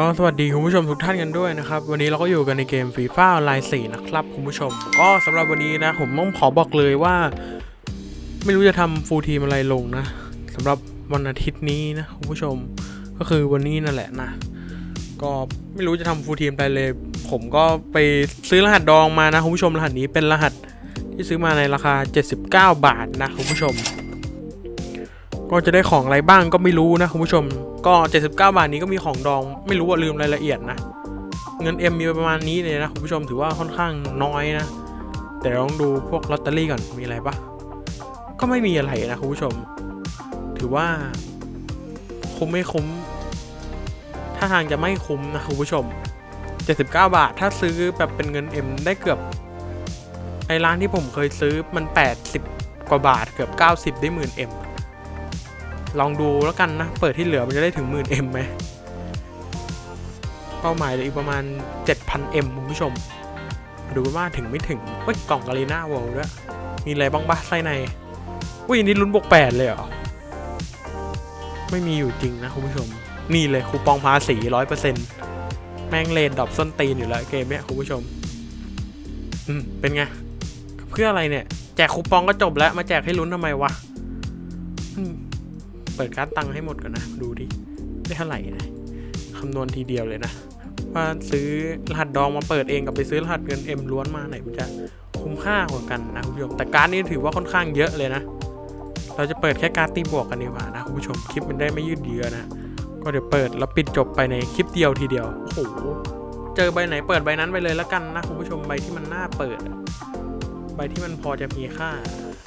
ก็สวัสดีคุณผู้ชมทุกท่านกันด้วยนะครับ วันนี้เราก็อยู่กันในเกมฟีฟ่าออนไลน์4นะครับคุณผู้ชม ก็สำหรับวันนี้นะ ผมต้องขอบอกเลยว่า ไม่รู้จะทำฟูลทีมอะไรลงนะสำหรับวันอาทิตย์นี้นะคุณผู้ชมก็คือวันนี้นั่นแหละนะ ก็ไม่รู้จะทำฟูลทีมอะไรเลย ผมก็ไปซื้อรหัสดองมานะคุณผู้ชมรหัสนี้เป็นรหัสที่ซื้อมาในราคา 79 บาทนะคุณผู้ชม ก็จะได้ของอะไรบ้างก็ไม่รู้นะคุณผู้ชม ก็ 79 บาทนี้ก็มีของดองไม่รู้ว่าลืมรายละเอียดนะ เงินเอ็มมีประมาณนี้เลยนะคุณผู้ชมถือว่าค่อนข้างน้อยนะ แต่ลองดูพวกลอตเตอรี่ก่อนมีอะไรปะก็ไม่มีอะไรนะคุณผู้ชม ถือว่าคุ้มไม่คุ้ม ถ้าทางจะไม่คุ้มนะคุณผู้ชม 79 บาท ถ้าซื้อแบบเป็นเงินเอ็มได้เกือบไอร้านที่ผมเคยซื้อมัน 80 กว่าบาทเกือบ 90 ได้หมื่นเอ็ม ลองดูแล้วกันนะ เปิดที่เหลือมันจะได้ถึงหมื่นเอ็มไหมเป้าหมายเหลืออีกประมาณ 7,000เอ็มคุณผู้ชม ดูว่าถึงไม่ถึงเฮ้ยกล่องกาลีน่าวอลด้วยมีอะไรบ้างบ้าไส้ในอุ้ยนี่ลุ้นบวกแปดเลยเหรอ ไม่มีอยู่จริงนะคุณผู้ชม นี่เลยคูปองภาษีร้อยเปอร์เซ็นต์แม่งเลนดอปส้นตีนอยู่แล้วเกมเนี้ยคุณผู้ชม อืม เป็นไง เพื่ออะไรเนี่ย แจกคูปองก็จบแล้ว มาแจกให้ลุ้นทำไมวะอืม เปิดการ์ดตังค์ให้หมดก่อนนะ ดูดิ ได้เท่าไหร่นะคำนวณทีเดียวเลยนะ ว่าซื้อรหัสดองมาเปิดเองกับไปซื้อรหัสเงินเอ็มล้วนมาไหนมันจะคุ้มค่ากว่ากันนะคุณผู้ชม แต่การ์ดนี้ถือว่าค่อนข้างเยอะเลยนะ เราจะเปิดแค่การ์ดตีบวกกันดีกว่านะคุณผู้ชม คลิปมันได้ไม่ยืดเยื้อนะ ก็เดี๋ยวเปิดแล้วปิดจบไปในคลิปเดียวทีเดียว โอ้โห เจอใบไหนเปิดใบนั้นไปเลยแล้วกันนะคุณผู้ชม ใบที่มันน่าเปิด ใบที่มันพอจะมีค่า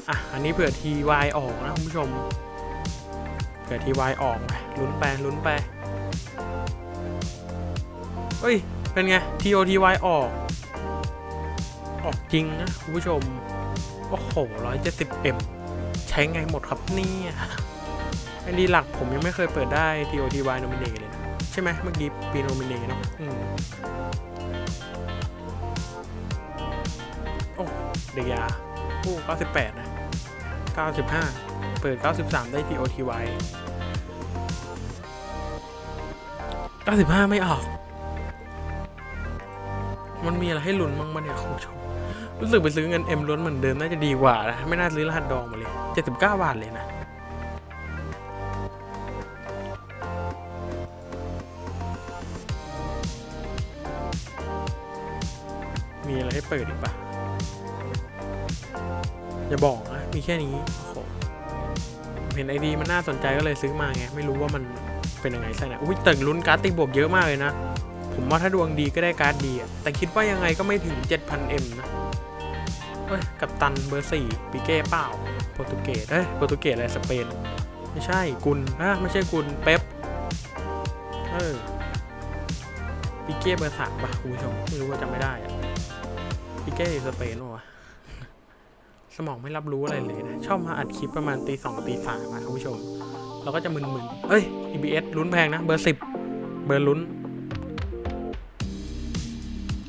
อะ อันนี้เผื่อทีวายออกนะคุณผู้ชม เผื่อทีวายออกไปลุ้นไปลุ้นไปเฮ้ย เป็นไง TOTY ออก ออกจริงนะคุณผู้ชม โอ้โห 170M ใช้ไงหมดครับเนี่ยไอดีหลักผมยังไม่เคยเปิดได้ TOTY Nominee เลยนะใช่ไหมเมื่อกี้ปี Nominee เนาะอืมโอ้เดียาโอ้98นะ95 เปิด 93 ได้ TOTY 95 ไม่ออก มันมีอะไรให้ลุ้นบ้างมั้เนี่ยคุณผู้ชม รู้สึกไปซื้อเงินเอ็มล้วนเหมือนเดิมน่าจะดีกว่านะ ไม่น่าซื้อรหัสดองมาเลย 79 บาทเลยนะมีอะไรให้เปิดอีกปะอย่าบอกนะ มีแค่นี้โอ้โหเห็นไอดีมันน่าสนใจก็เลยซื้อมาไง ไม่รู้ว่ามัน เป็นยังไงใช่ไหมอุ้ยแต่ลุ้นการ์ดตีบวกเยอะมากเลยนะ ผมว่าถ้าดวงดีก็ได้การ์ดดีอะแต่คิดว่ายังไงก็ไม่ถึง 7,000M นะเฮ้ยกับตันเบอร์สี่ปิเก้เปล่าโปรตุเกสเอ้ยโปรตุเกสอะไรสเปนไม่ใช่กุลอะไม่ใช่กุลเป๊ปเออปิเก้เบอร์สามป่ะคุณผู้ชมไม่รู้ว่าจำไม่ได้อะปิเก้สเปนวะสมองไม่รับรู้อะไรเลยนะชอบมาอัดคลิปประมาณตีสองตีสามนะคุณผู้ชม เราก็จะมึนๆเอ้ย EBS ลุ้นแพงนะ เบอร์สิบเบอร์ลุ้น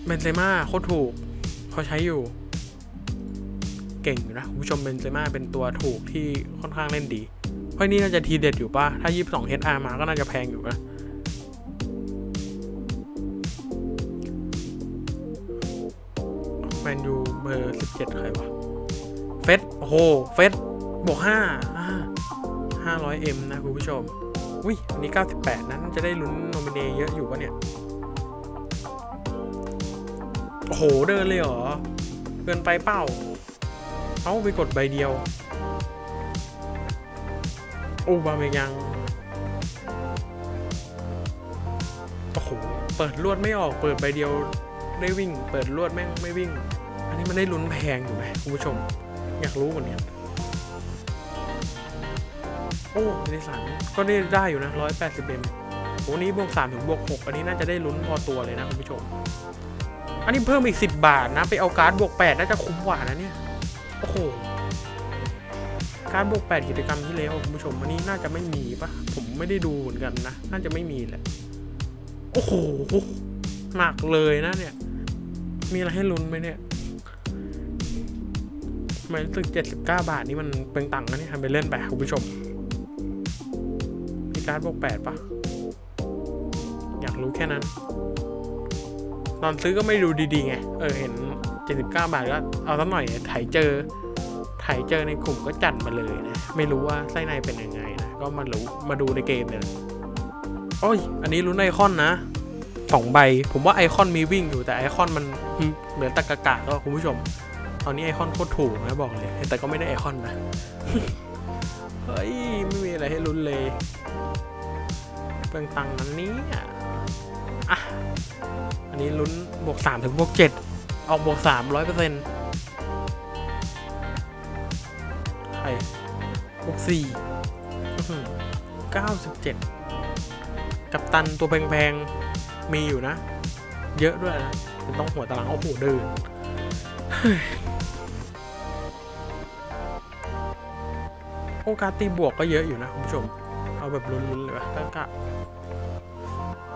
เบนเซม่าโคตรถูกเขาใช้อยู่ เก่งอยู่นะคุณผู้ชมเบนเซม่าเป็นตัวถูกที่ค่อนข้างเล่นดี เพราะนี่น่าจะทีเด็ดอยู่ป่ะ ถ้า 22 HR มาก็น่าจะแพงอยู่นะแมนยูเบอร์ 17 ใครวะ เฟสโอ้โห เฟสบวก5อ่า 500M นะคุณผู้ชม อุ้ยอันนี้ 98นะน่าจะได้ลุ้นโนมิเนเยอะอยู่ปะเนี่ย โอ้โห เดินเลยเหรอ เกินไปเปล่าเอาไปกดใบเดียว โอ้บาเมยัง โอ้โห เปิดลวดไม่ออก เปิดใบเดียวได้วิ่ง เปิดลวดแม่งไม่วิ่ง อันนี้มันได้ลุ้นแพงอยู่ไหมคุณผู้ชม อยากรู้เหมือนกัน โอ้ในสามก็ได้ได้อยู่นะร้อยแปดสิบเอ็มโอ้นี้บวกสามถึงบวกหกอันนี้น่าจะได้ลุ้นพอตัวเลยนะคุณผู้ชม อันนี้เพิ่มอีกสิบบาทนะ ไปเอาการ์ดบวกแปดน่าจะคุ้มกว่านะเนี่ย โอ้โห การดบวกแปดกิจกรรมที่แล้วคุณผู้ชมอันนี้น่าจะไม่มีปะผมไม่ได้ดูเหมือนกันนะ น่าจะไม่มีแหละ โอ้โหหนักเลยนะเนี่ย มีอะไรให้ลุ้นไหมเนี่ยทำไมรู้สึกเจ็ดสิบเก้าบาทนี่มันเป็นตังค์นะเนี่ยทำไปเล่นไปคุณผู้ชม การ์ดบวกแปดปะอยากรู้แค่นั้น ตอนซื้อก็ไม่ดูดีๆไง เออเห็น 79 บาทก็เอาสักหน่อยถ่ายเจอถ่ายเจอในกลุ่มก็จัดมาเลยนะ ไม่รู้ว่าไส้ในเป็นยังไงนะ ก็มารู้มาดูในเกมเนี่ยนะโอ้ย อันนี้รู้นไอคอนนะสองใบ ผมว่าไอคอนมีวิ่งอยู่แต่ไอคอนมันเหมือนตะกะกะก็คุณผู้ชม ตอนนี้ไอคอนโคตรถูกนะบอกเลย แต่ก็ไม่ได้ไอคอนนะ เฮ้ย ไม่มีอะไรให้ลุ้นเลย เปลืองตังค์นั้นนี้อะ อันนี้ลุ้นบวกสามถึงบวกเจ็ดออกบวกสามร้อยเปอร์เซ็นต์ใครบวกสี่เก้าสิบเจ็ดกับตันตัวแพงๆ มีอยู่นะ เยอะด้วยนะจะต้องหัวตารางโอ้โหเดินโอกาสตีบวกก็เยอะอยู่นะคุณผู้ชม เอาแบบลุ้นๆเลยวะตั้งกะ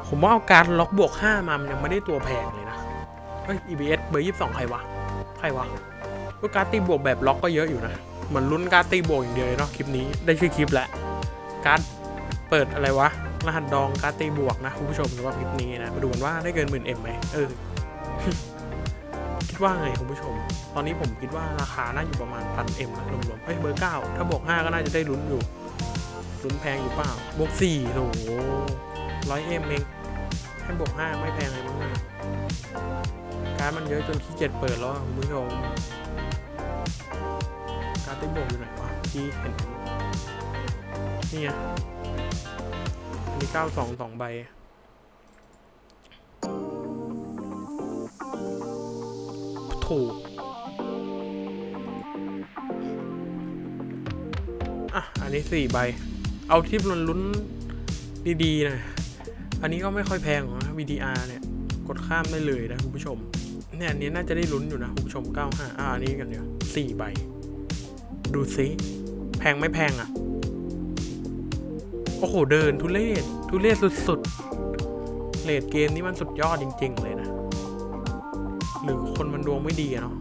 ผมว่าเอาการล็อกบวก 5 มา มันยังไม่ได้ตัวแพงเลยนะ เฮ้ย EBS เบอร์ 22 ใครวะ ใครวะโอกาสตีบวกแบบล็อกก็เยอะอยู่นะ เหมือนลุ้นการตีบวกอย่างเดียวเนาะคลิปนี้ ได้ชื่อคลิปแล้ว การดเปิดอะไรวะ รหัสดองการดตีบวกนะคุณผู้ชมสำหรับคลิปนี้นะ มาดูกันว่าได้เกินหมื่นเอ็มไหมเออ คิดว่าไงคุณผู้ชม ตอนนี้ผมคิดว่าราคาน่าอยู่ประมาณพันเอ็มนะรวมๆเฮ้ยเบอร์เก้าถ้าบวกห้าก็น่าจะได้ลุ้นอยู่ ลุ้นแพงอยู่เปล่า บวกสี่โหร้อยเอ็มเองให้บวกห้าไม่แพงเลยมั้งนะการดมันเยอะจนขี้เกียจเปิดแล้วคุณผู้ชมการดได้บวกอยู่ไหนวะที่เห็นนี่ไงอันนี้เก้าสองสองใบถูกอะ อันนี้สี่ใบ เอาที่ลุ้นลุ้นดีๆหนะอันนี้ก็ไม่ค่อยแพงหรอกนะ VDR เนี่ย กดข้ามได้เลยนะคุณผู้ชม เนี่ยอันนี้น่าจะได้ลุ้นอยู่นะคุณผู้ชม 95อ่าอันนี้กันเดี๋ยวสี่ใบ ดูซิแพงไม่แพงอะ โอ้โห เดินทุเรศทุเรศสุดๆเลดเกมนี้มันสุดยอดจริง ๆ เลยนะ หรือคนมันดวงไม่ดีเนาะ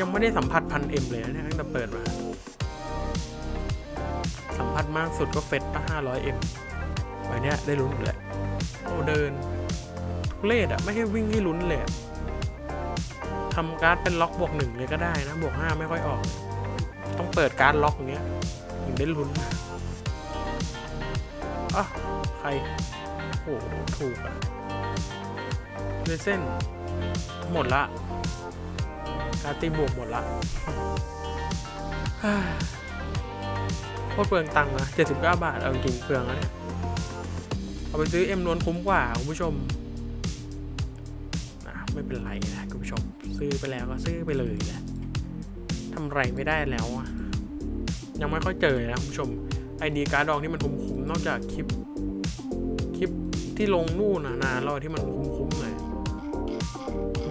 ยังไม่ได้สัมผัสพันเอ็มเลยนะตั้งแต่เปิดมา สัมผัสมากสุดก็เฟสปะห้าร้อยเอ็มไว้เนี้ยได้ลุ้นอยู่แหละโอ้เดินทุเลศอะไม่ให้วิ่งให้ลุ้นเลยทำการ์ดเป็นล็อกบวกหนึ่งเลยก็ได้นะ บวกห้าไม่ค่อยออก ต้องเปิดการ์ดล็อกอย่างเงี้ยถึงได้ลุ้นอะใคร โอ้ถูกอะเลเส้นหมดละ กาตีบวกหมดละโคตรเปลืองตังค์นะ79 บาท เอาจริงเปลืองแล้วเนี่ย เอาไปซื้อเอ็มล้วนคุ้มกว่าคุณผู้ชมนะไม่เป็นไรนะคุณผู้ชม ซื้อไปแล้วก็ซื้อไปเลยแหละทำไรไม่ได้แล้วอะยังไม่ค่อยเจอเลยนะคุณผู้ชมไอดีการ์ดดองที่มันคุ้มๆนอกจากคลิป คลิปที่ลงนู่นนะนานแล้วที่มันคุ้มๆหน่อย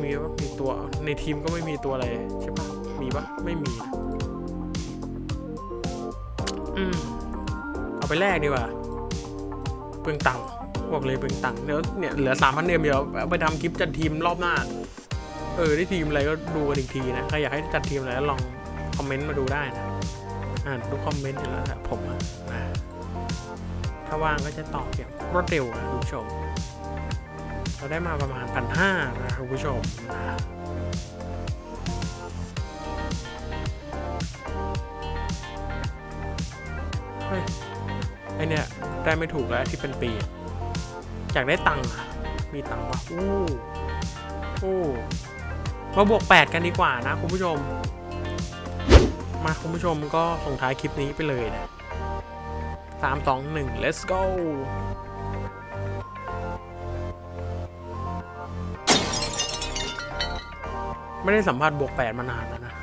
มีปะมีตัวในทีมก็ไม่มีตัวอะไรใช่ปะมีปะไม่มีนะอืม เอาไปแลกดีกว่าเปลืองตังค์บอกเลยเปลืองตังค์เดี๋ยวเนี่ยเหลือสามพันเดียวเดี๋ยวเอาไปทำคลิปจัดทีมรอบหน้า เออได้ทีมอะไรก็ดูกันอีกทีนะใครอยากให้จัดทีมอะไรก็ลองคอมเมนต์มาดูได้นะอ่านทุกคอมเมนต์อยู่แล้วแหละผมอะนะถ้าว่างก็จะตอบอย่างรวดเร็วนะคุณผู้ชม เราได้มาประมาณพันห้านะคุณผู้ชมเฮ้ยไอเนี่ยได้ไม่ถูกแล้วที่เป็นปี อยากได้ตังค์มีตังค์วะอู้อู้มาบวกแปดกันดีกว่านะคุณผู้ชม มาคุณผู้ชมก็ส่งท้ายคลิปนี้ไปเลยนะสามสองหนึ่ง let's go ไม่ได้สัมภาษณ์บวกแปดมานานแล้วนะ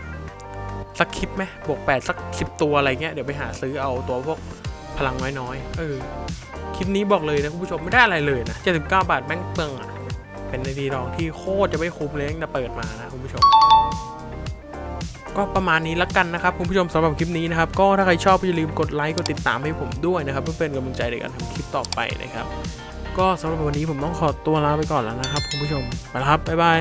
สักคลิปไหมบวกแปดสักสิบตัวอะไรเงี้ย เดี๋ยวไปหาซื้อเอาตัวพวกพลังน้อยๆ เออ คลิปนี้บอกเลยนะคุณผู้ชมไม่ได้อะไรเลยนะ 79 บาทแม่งเปลืองอะ เป็นในดีรองที่โคตรจะไม่คุ้มเลยตั้งแต่เปิดมานะคุณผู้ชม ก็ประมาณนี้ละกันนะครับคุณผู้ชมสำหรับคลิปนี้นะครับ ก็ถ้าใครชอบก็อย่าลืมกดไลค์กดติดตามให้ผมด้วยนะครับ เพื่อเป็นกำลังใจในการทำคลิปต่อไปนะครับ ก็สำหรับวันนี้ผมต้องขอตัวลาไปก่อนแล้วนะครับคุณผู้ชมไปแล้วครับบ๊ายบาย